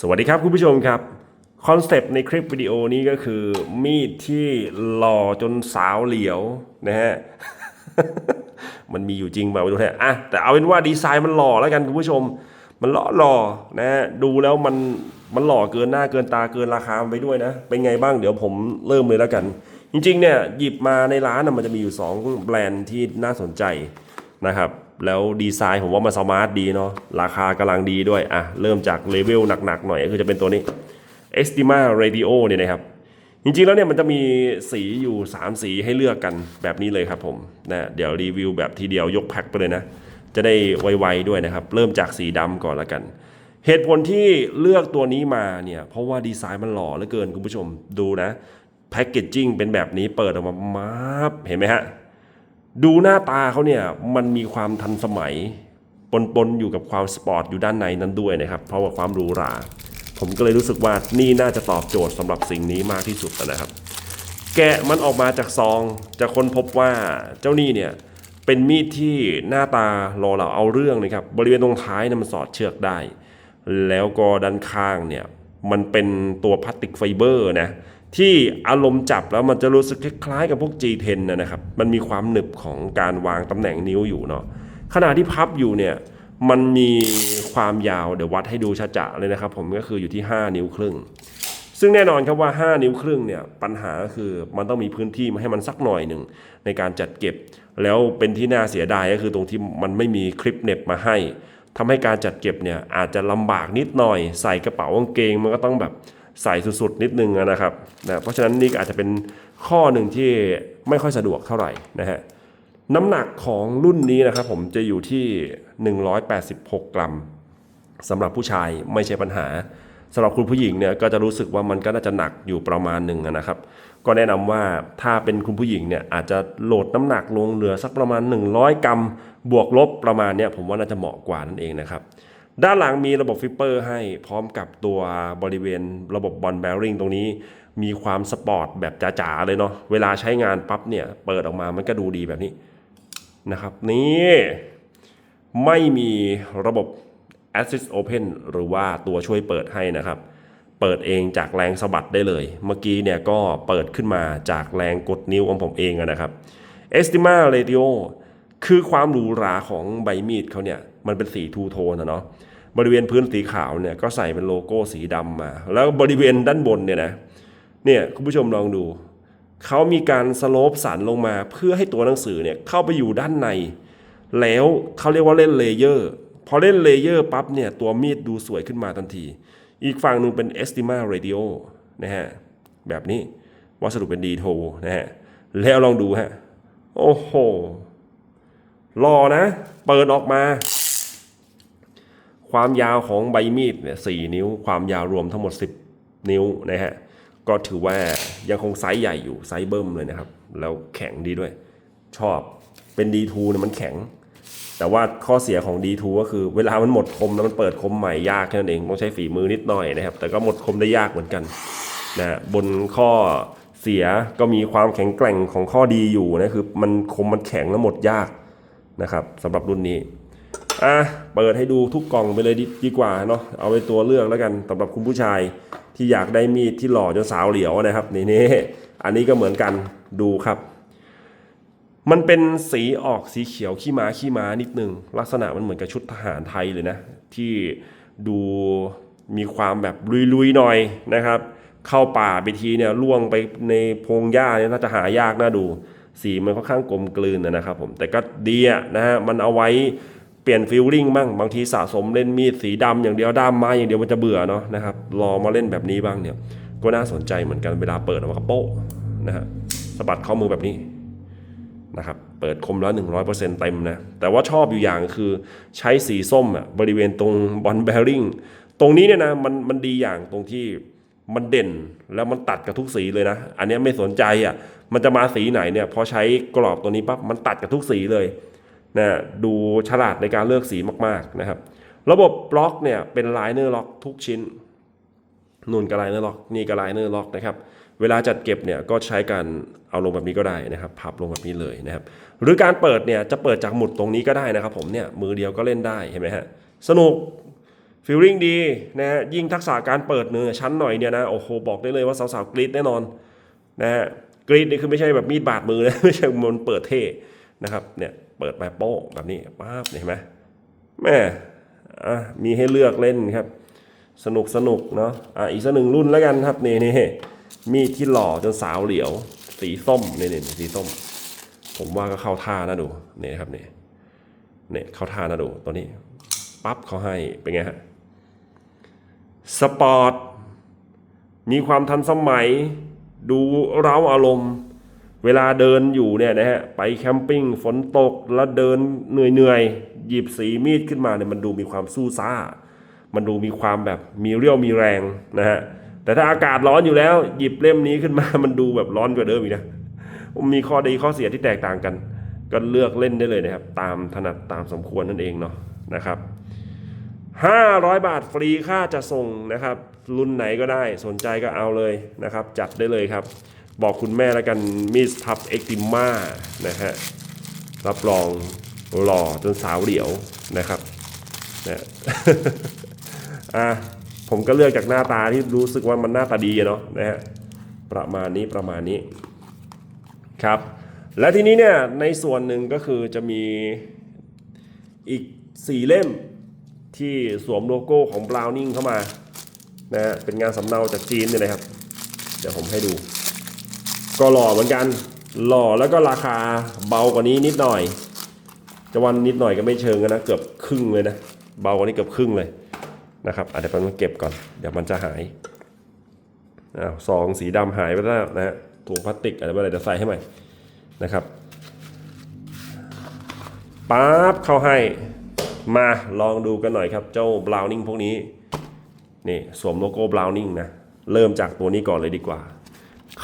สวัสดีครับคุณผู้ชมครับ คอนเซปต์ในคลิปวิดีโอนี้ก็คือ มีดที่หล่อจนสาวเหลียวนะฮะ มันมีอยู่จริงเปล่าไม่รู้แท้อะแต่เอาเป็นว่าดีไซน์มันหล่อแล้วกันคุณผู้ชม มันหล่อหล่อนะฮะดูแล้วมันมันหล่อเกินหน้าเกินตาเกินราคาไปด้วยนะ เป็นไงบ้างเดี๋ยวผมเริ่มเลยแล้วกัน จริงๆเนี่ยหยิบมาในร้านนะมันจะมีอยู่ 2 แบรนด์ที่น่าสนใจนะครับ แล้วดีไซน์ผมว่ามันสมาร์ทดีเนาะราคากำลังดีด้วยอะเริ่มจากเลเวลหนักๆหน่อยก็คือจะเป็นตัวนี้ Estima Radio เนี่ยนะครับ จริงๆแล้วเนี่ยมันจะมีสีอยู่ 3 สีให้เลือกกันแบบนี้เลยครับผมนะเดี๋ยวรีวิวแบบทีเดียวยกแพ็คไปเลยนะ จะได้ไวๆด้วยนะครับ เริ่มจากสีดำก่อนละกัน เหตุผลที่เลือกตัวนี้มาเนี่ย เพราะว่าดีไซน์มันหล่อเหลือเกินคุณผู้ชมดูนะแพคเกจจิ้งเป็นแบบนี้เปิดออกมามาเห็นไหมฮะ ดูหน้าตาเขาเนี่ยมันมีความทันสมัย ปนๆอยู่กับความสปอร์ตอยู่ด้านในนั้นด้วยนะครับ เพราะว่าความหรูหรา ผมก็เลยรู้สึกว่านี่น่าจะตอบโจทย์สำหรับสิ่งนี้มากที่สุดนะครับ แกะมันออกมาจากซองจะค้นพบว่าเจ้านี่เนี่ยเป็นมีดที่หน้าตารอเราเอาเรื่องนะครับ บริเวณตรงท้ายนี่ยมันสอดเชือกได้ แล้วก็ด้านข้างเนี่ยมันเป็นตัวพลาสติกไฟเบอร์นะ ที่อารมณ์จับแล้วมันจะรู้สึกคล้ายๆกับพวก G10 นะนะครับ มันมีความหนึบของการวางตำแหน่งนิ้วอยู่เนาะขณะที่พับอยู่เนี่ยมันมีความยาวเดี๋ยววัดให้ดูชัดจะเลยนะครับ ผมก็คืออยู่ที่ 5 นิ้วครึ่ง ซึ่งแน่นอนครับว่า 5 นิ้วครึ่งเนี่ยปัญหาก็คือมันต้องมีพื้นที่มาให้มันสักหน่อยหนึ่งในการจัดเก็บ แล้วเป็นที่น่าเสียดายก็คือตรงที่มันไม่มีคลิปเน็บมาให้ทำให้การจัดเก็บเนี่ยอาจจะลำบากนิดหน่อย ใส่กระเป๋ากางเกงมันก็ต้องแบบ ใส่สุดๆ นิดนึงนะครับนะเพราะฉะนั้นนี่อาจจะเป็นข้อหนึ่งที่ไม่ค่อยสะดวกเท่าไหร่นะฮะน้ำหนักของรุ่นนี้นะครับผมจะอยู่ที่ 186 กรัมสำหรับผู้ชายไม่ใช่ปัญหาสำหรับคุณผู้หญิงเนี่ยก็จะรู้สึกว่ามันก็น่าจะหนักอยู่ประมาณหนึ่งนะครับ ก็แนะนำว่าถ้าเป็นคุณผู้หญิงเนี่ยอาจจะโหลดน้ำหนักลงเหลือสักประมาณ 100 กรัม บวกลบประมาณเนี้ยผมว่าน่าจะเหมาะกว่านั่นเองนะครับ ด้านหลังมีระบบฟิปเปอร์ให้พร้อมกับตัวบริเวณระบบบอลแบริงตรงนี้มีความสปอร์ตแบบจ๋าๆเลยเนาะเวลาใช้งานปั๊บเนี่ยเปิดออกมามันก็ดูดีแบบนี้นะครับนี่ไม่มีระบบ Assist Open หรือว่าตัวช่วยเปิดให้นะครับ เปิดเองจากแรงสะบัดได้เลย เมื่อกี้เนี่ยก็เปิดขึ้นมาจากแรงกดนิ้วของผมเองนะครับ Estima Radio คือความหรูหราของใบมีดเขาเนี่ย มันเป็นสีทูโทนนะเนาะ บริเวณพื้นสีขาวเนี่ยก็ใส่เป็นโลโก้สีดำมา แล้วบริเวณด้านบนเนี่ยนะเนี่ยคุณผู้ชมลองดู เขามีการสโลปสันลงมา เพื่อให้ตัวหนังสือเนี่ยเข้าไปอยู่ด้านใน แล้วเขาเรียกว่าเล่นเลเยอร์พอเล่นเลเยอร์ปั๊บเนี่ยตัวมีดดูสวยขึ้นมาทันที อีกฝั่งหนึ่งเป็น Estima Radio นะฮะแบบนี้วัสดุเป็นดีโทนะฮะแล้วลองดูฮะโอ้โหหลอนะ เปิดออกมา ความยาวของใบมีดเนี่ยสนิ้ว ความยาวรวมทั้งหมด 10 นิ้วนะฮะก็ถือว่ายังคงไซส์ใหญ่อยู่ไซส์เบิ่มเลยนะครับ แล้วแข็งดีด้วย ชอบเป็น D2 เนี่ยมันแข็ง แต่ว่าข้อเสียของ D2 ก็คือเวลามันหมดคมแล้วมันเปิดคมใหม่ยากแค่นั้นเองต้องใช้ฝีมือนิดหน่อยนะครับ แต่ก็หมดคมได้ยากเหมือนกันนะบนข้อเสียก็มีความแข็งแกร่งของข้อดีอยู่นะคือมันคมมันแข็งแล้วหมดยากนะครับสำหรับรุ่นนี้ อะเปิดให้ดูทุกกล่องไปเลยดดีกว่าเนาะเอาไปตัวเลือกแล้วกันสำหรับคุณผู้ชายที่อยากได้มีดที่หล่อจนสาวเหลียวนะครับนี่นี่อันนี้ก็เหมือนกันดูครับ มันเป็นสีออกสีเขียวขี้ม้าขี้ม้านิดนึง ลักษณะมันเหมือนกับชุดทหารไทยเลยนะ ที่ดูมีความแบบลุยๆหน่อยนะครับ เข้าป่าไปทีเนี่ยล่วงไปในพงหญ้าเนี่ยน่าจะหายากน่าดู สีมันค่อนข้างกลมกลืนนะครับผมแต่ก็ดีอะนะฮะมันเอาไว้ เปลี่ยนฟิลลิ่งบ้างบางทีสะสมเล่นมีดสีดำอย่างเดียวด้ามไม้อย่างเดียวมันจะเบื่อเนาะนะครับรอมาเล่นแบบนี้บ้างเนี่ยก็น่าสนใจเหมือนกันเวลาเปิดออกมาโป๊ะนะฮะสะบัดข้อมือแบบนี้นะครับเปิดคมแล้ว 100%เต็มนะ แต่ว่าชอบอยู่อย่างคือใช้สีส้มอะบริเวณตรงบอลแบริงตรงนี้เนี่ยนะมันมันดีอย่างตรงที่มันเด่นแล้วมันตัดกับทุกสีเลยนะ อันนี้ไม่สนใจอะมันจะมาสีไหนเนี่ยพอใช้กรอบตัวนี้ปั๊บมันตัดกับทุกสีเลย นะดูฉลาดในการเลือกสีมากๆนะครับ ระบบบล็อกเนี่ยเป็นไลเนอร์ล็อกทุกชิ้นนุ่นกระไลเนอร์ล็อกนี่กระไลเนอร์ล็อกนะครับเวลาจัดเก็บเนี่ยก็ใช้การเอาลงแบบนี้ก็ได้นะครับพับลงแบบนี้เลยนะครับ หรือการเปิดเนี่ยจะเปิดจากหมุดตรงนี้ก็ได้นะครับ ผมเนี่ยมือเดียวก็เล่นได้เห็นไหมฮะสนุกฟีลลิ่งดีนะฮะยิ่งทักษะการเปิดเนื้อชั้นหน่อยเนี่ยนะโอ้โหบอกได้เลยว่าสาวๆกรีดแน่นอนนะฮะกรีดนี่คือไม่ใช่แบบมีดบาดมือนะไม่ใช่มันเปิดเท่นะครับเนี่ย เปิดแบบโป๊ะแบบนี้ป๊าบเห็นไหมแม่อะมีให้เลือกเล่นครับ สนุกสนุกเนาะอะอีกสักหนึ่งรุ่นแล้วกันครับนี่นี่มีดที่หล่อจนสาวเหลียว สีส้มนี่นี่สีส้ม ผมว่าก็เข้าท่านะดูนี่ครับนี่นี่เข้าท่านะดูตัวนี้ปั๊บเขาให้เป็นไงฮะสปอร์ตมีความทันสมัย ดูเร้าอารมณ์ เวลาเดินอยู่เนี่ยนะฮะไปแคมปิ้งฝนตกแล้วเดินเหนื่อยๆหยิบสีมีดขึ้นมาเนี่ยมันดูมีความสู้ซ่า มันดูมีความแบบมีเรี่ยวมีแรงนะฮะแต่ถ้าอากาศร้อนอยู่แล้ว หยิบเล่มนี้ขึ้นมา มันดูแบบร้อนกว่าเดิมอีกนะมีข้อดีข้อเสียที่แตกต่างกัน ก็เลือกเล่นได้เลยนะครับ ตามถนัดตามสมควรนั่นเองเนาะนะครับ500 บาทฟรีค่าจะส่งนะครับ รุ่นไหนก็ได้สนใจก็เอาเลยนะครับ จัดได้เลยครับ บอกคุณแม่แล้วกันมิสพับเอ็กติม่านะฮะรับรองหล่อจนสาวเหลียวนะครับนะอะผมก็เลือกจากหน้าตาที่รู้สึกว่ามันหน้าตาดีเนาะนะฮะประมาณนี้ประมาณนี้ครับ และทีนี้เนี่ยในส่วนหนึ่งก็คือจะมีอีก 4 เล่มที่สวมโลโก้ของ Browning เข้ามานะฮะเป็นงานสำเนาจากจีนเนี่ยนะครับ เดี๋ยวผมให้ดู ก็หล่อเหมือนกัน หล่อแล้วก็ราคาเบากว่านี้นิดหน่อย จะวันนิดหน่อยก็ไม่เชิงกันนะ เกือบครึ่งเลยนะ เบากว่านี้เกือบครึ่งเลยนะครับอาจจะเป็นเก็บก่อน เดี๋ยวมันจะหายอ้าวซองสีดำหายไปแล้วนะฮะถุงพลาสติกอะไรอะไรจะใส่ให้ใหม่นะครับปั๊บเข้าให้มาลองดูกันหน่อยครับ เจ้า Browning พวกนี้นี่สวมโลโก้ Browning นะ เริ่มจากตัวนี้ก่อนเลยดีกว่า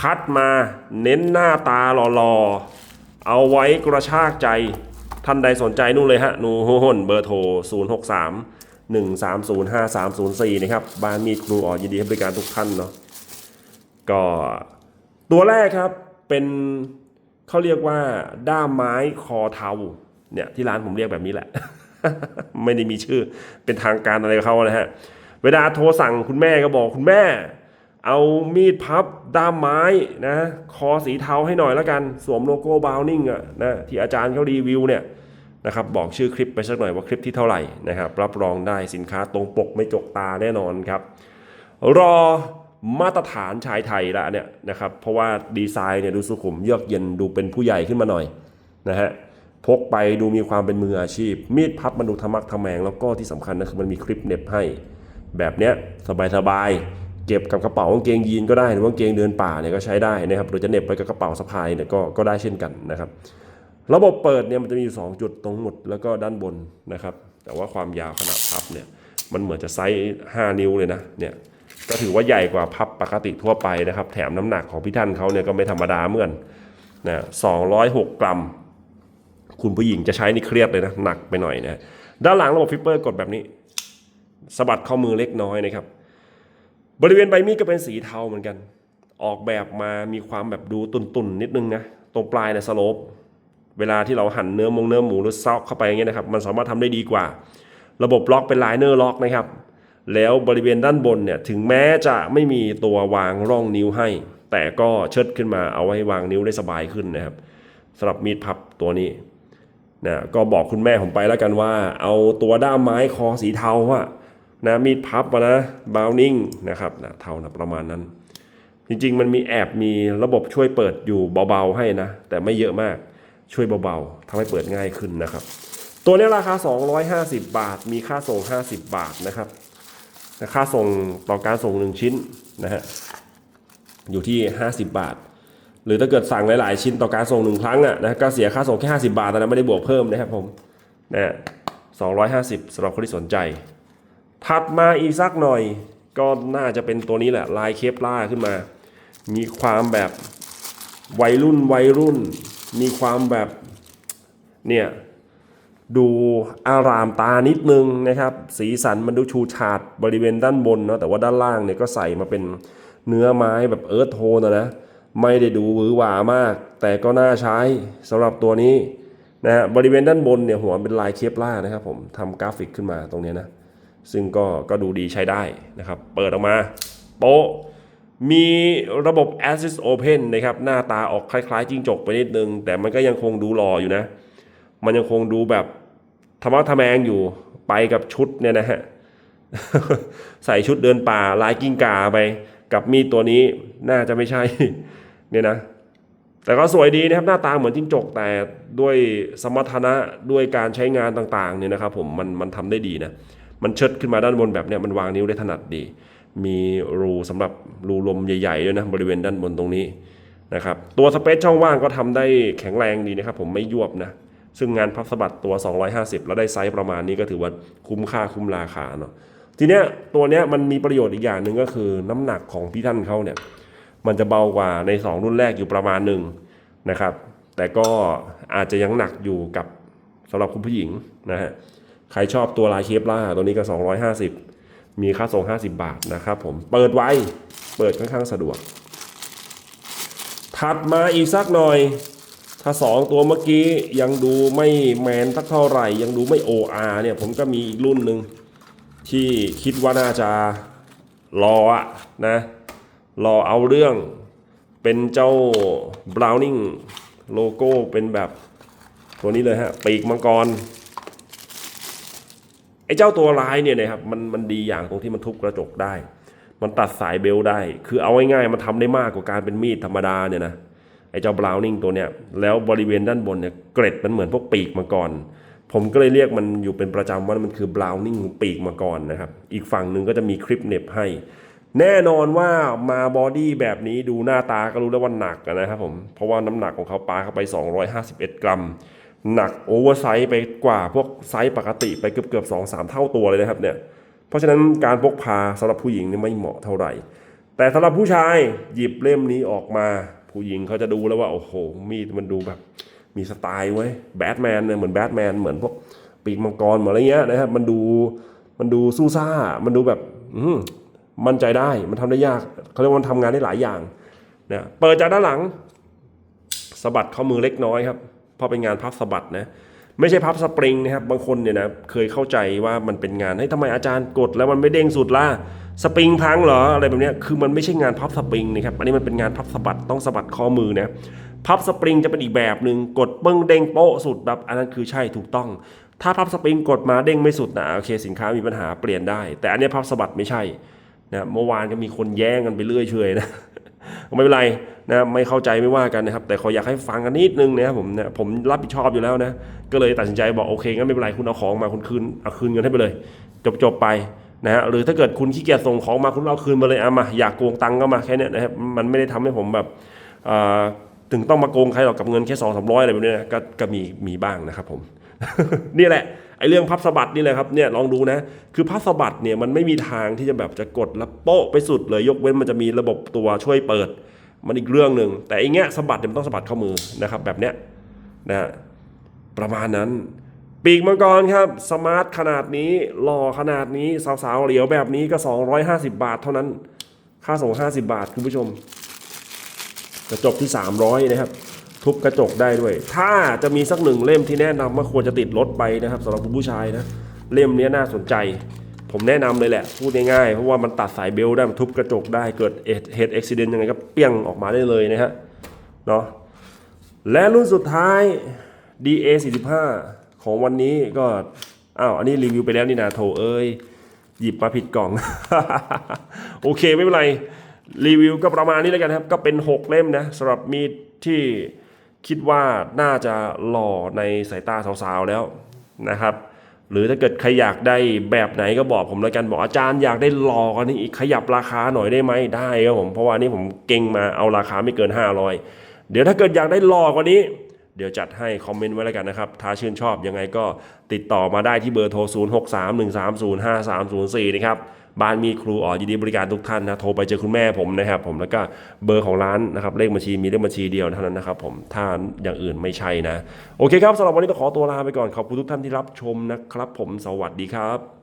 คัดมาเน้นหน้าตาหล่อๆ เอาไว้กระชากใจ ท่านใดสนใจนู่นเลยฮะ นูฮหนเบอร์โทร 0 6 3 1 3 0 5 3 0 4 นะครับ บ้านมีดครูอ๋อยินดีให้บริการทุกท่านเนาะก็ตัวแรกครับเป็นเขาเรียกว่า ด้ามไม้คอเทาเนี่ยที่ร้านผมเรียกแบบนี้แหละ ไม่ได้มีชื่อเป็นทางการอะไรเขานะฮะ เวลาโทรสั่งคุณแม่ก็บอกคุณแม่ เอามีดพับด้ามไม้นะคอสีเทาให้หน่อยแล้วกัน สวมโลโก้บาวนิ่งอะนะที่อาจารย์เขารีวิวเนี่ยนะครับบอกชื่อคลิปไปสักหน่อยว่าคลิปที่เท่าไหร่นะครับรับรองได้สินค้าตรงปกไม่จกตาแน่นอนครับ รอมาตรฐานชายไทยละเนี่ยนะครับเพราะว่าดีไซน์เนี่ยดูสุขุมเยือกเย็นดูเป็นผู้ใหญ่ขึ้นมาหน่อยนะฮะพกไปดูมีความเป็นมืออาชีพ มีดพับมันดูทะมักทะแมงแล้วก็ที่สำคัญนะคือมันมีคลิปเน็บให้ แบบเนี้ยสบายๆ เก็บกับกระเป๋ากางเกงยีนก็ได้หรือว่ากางเกงเดินป่าเนี่ยก็ใช้ได้นะครับหรือจะเหน็บไปกับกระเป๋าสะพายเนี่ยก็ก็ได้เช่นกันนะครับ ระบบเปิดเนี่ยมันจะมีอยู่สองจุดตรงหมุดแล้วก็ด้านบนนะครับ แต่ว่าความยาวขนาดพับเนี่ยมันเหมือนจะไซส์5นิ้วเลยนะเนี่ยก็ถือว่าใหญ่กว่าพับปกติทั่วไปนะครับ แถมน้ำหนักของพี่ท่านเขาเนี่ยก็ไม่ธรรมดาเหมือนกันนะ206กรัม คุณผู้หญิงจะใช้นี่เครียดเลยนะหนักไปหน่อยนะด้านหลังระบบฟิปเปอร์กดแบบนี้สะบัดข้อมือเล็กน้อยนะครับ บริเวณใบมีดก็เป็นสีเทาเหมือนกัน ออกแบบมามีความแบบดูตุ่นๆนิดนึงนะ ตรงปลายเนี่ยสโลป เวลาที่เราหั่นเนื้อมงเนื้อหมูหรือซอกเข้าไปอย่างเงี้ยนะครับ มันสามารถทำได้ดีกว่า ระบบล็อกเป็นไลเนอร์ล็อกนะครับ แล้วบริเวณด้านบนเนี่ยถึงแม้จะไม่มีตัววางร่องนิ้วให้ แต่ก็เชิดขึ้นมาเอาไว้วางนิ้วได้สบายขึ้นนะครับสำหรับมีดพับตัวนี้นะก็บอกคุณแม่ผมไปแล้วกันว่า เอาตัวด้ามไม้คอสีเทาอะ นะมีดพับอะนะบาวนิ่งนะครับนะเท่านะประมาณนั้น จริงๆ มันมีแอบมีระบบช่วยเปิดอยู่เบาๆให้นะ แต่ไม่เยอะมากช่วยเบาๆทำให้เปิดง่ายขึ้นนะครับ ตัวนี้ราคา 250 บาท มีค่าส่ง 50 บาทนะครับค่าส่งต่อการส่ง1ชิ้นนะฮะอยู่ที่ 50 บาท หรือถ้าเกิดสั่งหลายๆ ชิ้นต่อการส่งหนึ่งครั้งอะนะก็เสียค่าส่งแค่ 50 บาทแต่ไม่ได้บวกเพิ่มนะครับผมนะ250สำหรับคนที่สนใจ ถัดมาอีกสักหน่อย ก็น่าจะเป็นตัวนี้แหละ ลายเคปล่าขึ้นมา มีความแบบวัยรุ่นวัยรุ่น มีความแบบเนี่ยดูอารามตานิดนึงนะครับ สีสันมันดูชูชาดบริเวณด้านบนเนาะแต่ว่าด้านล่างเนี่ยก็ใส่มาเป็นเนื้อไม้แบบเอิร์ธโทนนะนะไม่ได้ดูหวือหวามาก แต่ก็น่าใช้สำหรับตัวนี้นะฮะบริเวณด้านบนเนี่ยหัวเป็นลายเคปล่านะครับผมทำกราฟิกขึ้นมาตรงนี้นะ ซึ่งก็ก็ดูดีใช้ได้นะครับ เปิดออกมาโป๊ะมีระบบ Assist Open นะครับ หน้าตาออกคล้ายๆจิ้งจกไปนิดนึง แต่มันก็ยังคงดูหล่ออยู่นะ มันยังคงดูแบบธรรมะทะแมงอยู่ไปกับชุดเนี่ยนะฮะ ใส่ชุดเดินป่าลายกิ้งก่าไป กับมีดตัวนี้น่าจะไม่ใช่ เนี่ยนะ แต่ก็สวยดีนะครับ หน้าตาเหมือนจิ้งจก แต่ด้วยสมรรถนะด้วยการใช้งานต่างๆเนี่ยนะครับผมมันมันทำได้ดีนะ มันเชิดขึ้นมาด้านบนแบบเนี้ยมันวางนิ้วได้ถนัดดี มีรูสำหรับรูลมใหญ่ๆด้วยนะบริเวณด้านบนตรงนี้นะครับตัวสเปซช่องว่างก็ทำได้แข็งแรงดีนะครับผมไม่ยวบนะซึ่งงานพับสะบัดตัว 250 แล้วได้ไซส์ประมาณนี้ก็ถือว่าคุ้มค่าคุ้มราคาเนาะทีเนี้ยตัวเนี้ยมันมีประโยชน์อีกอย่างหนึ่งก็คือน้ำหนักของพี่ท่านเขาเนี่ยมันจะเบากว่าใน 2 รุ่นแรกอยู่ประมาณหนึ่งนะครับ แต่ก็อาจจะยังหนักอยู่กับสำหรับคุณผู้หญิงนะฮะ ใครชอบตัวลายเคปล่าตัวนี้ก็ 250 มีค่าส่ง 50 บาทนะครับผม เปิดไว้ เปิดค่อนข้างสะดวก ถัดมาอีกสักหน่อย ถ้า 2 ตัวเมื่อกี้ยังดูไม่แมนสักเท่าไหร่ ยังดูไม่ OR เนี่ยผมก็มีอีกรุ่นหนึ่งที่คิดว่าน่าจะรออะนะ รอเอาเรื่องเป็นเจ้า Browning โลโก้เป็นแบบตัวนี้เลยฮะ ปีกมังกร เจ้าตัวร้ายเนี่ยนะครับมันมันดีอย่างตรงที่มันทุบกระจกได้ มันตัดสายเบลได้ คือเอาง่ายๆมันทำได้มากกว่าการเป็นมีดธรรมดาเนี่ยนะไอ้เจ้าบราวนิงตัวเนี้ยแล้วบริเวณด้านบนเนี่ยเกร็ดมันเหมือนพวกปีกมังกรผมก็เลยเรียกมันอยู่เป็นประจำว่ามันคือบราวนิงปีกมังกรนะครับ อีกฝั่งหนึ่งก็จะมีคลิปเน็บให้ แน่นอนว่ามาบอดี้แบบนี้ดูหน้าตาก็รู้แล้วว่าหนักนะครับผมเพราะว่าน้ำหนักของเขาปาเข้าไป 251 กรัม หนักโอเวอร์ไซส์ไปกว่าพวกไซส์ปกติไปเกือบเกือบสองสามเท่าตัวเลยนะครับเนี่ยเพราะฉะนั้นการพกพาสำหรับผู้หญิงนี่ไม่เหมาะเท่าไหร่ แต่สำหรับผู้ชายหยิบเล่มนี้ออกมา ผู้หญิงเขาจะดูแล้วว่าโอ้โหมีดมันดูแบบมีสไตล์ไว้แบทแมนเนี่ยเหมือนแบทแมนเหมือนพวกปีกมังกรเหมือนอะไรเงี้ยนะครับมันดูมันดูสู้ซ่า มันดูแบบอืมั่นใจได้มันทำได้ยากเขาเรียกว่ามันทำงานได้หลายอย่างนะเปิดจากด้านหลังสะบัดข้อมือเล็กน้อยครับ ราะเป็นงานพับสะบัดนะไม่ใช่พับสปริงนะครับบางคนเนี่ยนะเคยเข้าใจว่ามันเป็นงานให้ทำไมอาจารย์กดแล้วมันไม่เด้งสุดล่ะสปริงพังเหรออะไรแบบนี้คือมันไม่ใช่งานพับสปริงนะครับอันนี้มันเป็นงานพับสะบัดต้องสะบัดข้อมือนะพับสปริงจะเป็นอีกแบบหนึ่งกดเบิ้งเด้งโป๊ะสุดแบบอันนั้นคือใช่ถูกต้อง ถ้าพับสปริงกดมาเด้งไม่สุดนะโอเคสินค้ามีปัญหาเปลี่ยนได้ แต่อันนี้พับสะบัดไม่ใช่นะเมื่อวานก็มีคนแย่งกันไปเรื่อยเฉยนะ ไม่เป็นไรนะไม่เข้าใจไม่ว่ากันนะครับ แต่ขออยากให้ฟังกันนิดนึงนะครับผมนะผมรับผิดชอบอยู่แล้วนะ ก็เลยตัดสินใจบอกโอเคงั้นไม่เป็นไรคุณเอาของมาคุณคืนเอาคืนเงินให้ไปเลย จบจบๆไปนะฮะหรือถ้าเกิดคุณขี้เกียจส่งของมาคุณเอาคืนมาเลยเอามาอยากโกงตังค์ก็มาแค่นี้นะครับมันไม่ได้ทำให้ผมแบบถึงต้องมาโกงใครหรอกกับเงินแค่สองสามร้อยอะไรแบบนี้นะกก็มีมีบ้างนะครับผม นี่แหละไอ้เรื่องพับสะบัดนี่แหละครับเนี่ยลองดูนะ คือพับสะบัดเนี่ยมันไม่มีทางที่จะแบบจะกดแล้วโป๊ะไปสุดเลยยกเว้นมันจะมีระบบตัวช่วยเปิด มันอีกเรื่องหนึ่งแต่ไอ้เงี้ยสะบัดเนี่ยมันต้องสะบัดข้อมือนะครับ แบบเนี้ยนะประมาณนั้น ปีกมังกรครับสมาร์ทขนาดนี้หล่อขนาดนี้สาวๆเหลียวแบบนี้ก็ 250 บาทเท่านั้น ค่าส่ง 50 บาทคุณผู้ชมกระจกที่ 300 นะครับ ทุบกระจกได้ด้วย ถ้าจะมีสักหนึ่งเล่มที่แนะนำว่าควรจะติดรถไปนะครับสำหรับคุณผู้ชายนะเล่มนี้น่าสนใจ ผมแนะนำเลยแหละพูดง่ายๆเพราะว่ามันตัดสายเบลต์ได้มันทุบกระจกได้เกิดเหตุอุบิเหตุยังไงก็เปี้ยงออกมาได้เลยนะฮะเนาะและรุ่นสุดท้าย DA 45ของวันนี้ก็อ้าวอันนี้รีวิวไปแล้วนี่นะโถเอ้ยหยิบมาผิดกล่อง โอเคไม่เป็นไร รีวิวก็ประมาณนี้แล้วกันครับ ก็เป็น 6 เล่มนะสำหรับมีดที่ คิดว่าน่าจะหล่อในสายตาสาวๆแล้วนะครับหรือถ้าเกิดใครอยากได้แบบไหนก็บอกผมแล้วกันบอกอาจารย์อยากได้หล่อกันนี้อีกขยับราคาหน่อยได้ไหมได้ครับผมเพราะว่านี่ผมเก่งมาเอาราคาไม่เกิน 500 เดี๋ยวถ้าเกิดอยากได้หล่อกว่านี้ เดี๋ยวจัดให้คอมเมนต์ไว้แล้วกันนะครับ ถ้าชื่นชอบยังไงก็ติดต่อมาได้ที่เบอร์โทร 0631305304 นะครับ บ้านมีครูอ๋อยินดีบริการทุกท่านนะโทรไปเจอคุณแม่ผมนะครับผมแล้วก็เบอร์ของร้านนะครับเลขบัญชีมีเลขบัญชีเดียวเท่านั้นนะครับผมถ้าอย่างอื่นไม่ใช่นะ โอเคครับสำหรับวันนี้ต้องขอตัวลาไปก่อนขอบคุณทุกท่านที่รับชมนะครับผมสวัสดีครับ